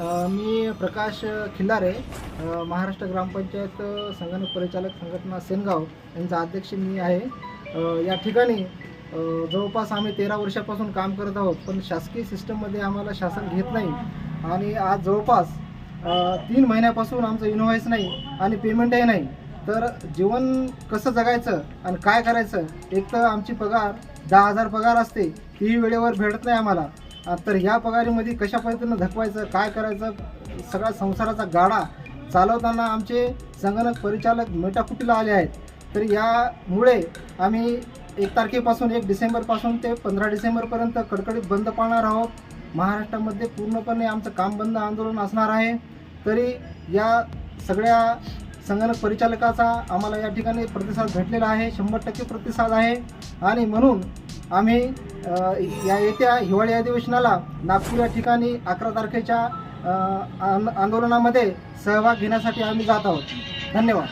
मी प्रकाश खिल्लारे महाराष्ट्र ग्रामपंचायत संगणक परिचालक संघटना सेनगाव यांचा अध्यक्ष मी आहे. या ठिकाणी जवळपास आम्ही तेरा वर्षापासून काम करत आहोत पण शासकीय सिस्टममध्ये आम्हाला शासन घेत नाही. आणि आज जवळपास तीन महिन्यापासून आमचं इनव्हॉइस नाही आणि पेमेंटही नाही. तर जीवन कसं जगायचं आणि काय करायचं एक तर आमची पगार दहा हजार पगार असते तीही वेळेवर भेटत नाही आम्हाला. तर ह्या पगारीमध्ये कशा पद्धतीनं धकवायचं काय करायचं सगळा संसाराचा गाडा चालवताना आमचे संगणक परिचालक मेटाकुटीला आले आहेत. तर यामुळे आम्ही एक तारखेपासून एक डिसेंबरपासून ते पंधरा डिसेंबरपर्यंत कडकडीत बंद पाळणार आहोत. महाराष्ट्रामध्ये पूर्णपणे आमचं काम बंद आंदोलन असणार आहे. तरी या सगळ्या संगणक परिचालकाचा आम्हाला या ठिकाणी प्रतिसाद भेटलेला आहे. शंभर टक्के प्रतिसाद आहे. आणि म्हणून आम्ही या येत्या हिवाळी अधिवेशनाला नागपूर या ठिकाणी अकरा तारखेच्या आंदोलनामध्ये सहभाग घेण्यासाठी आम्ही जात आहोत. धन्यवाद.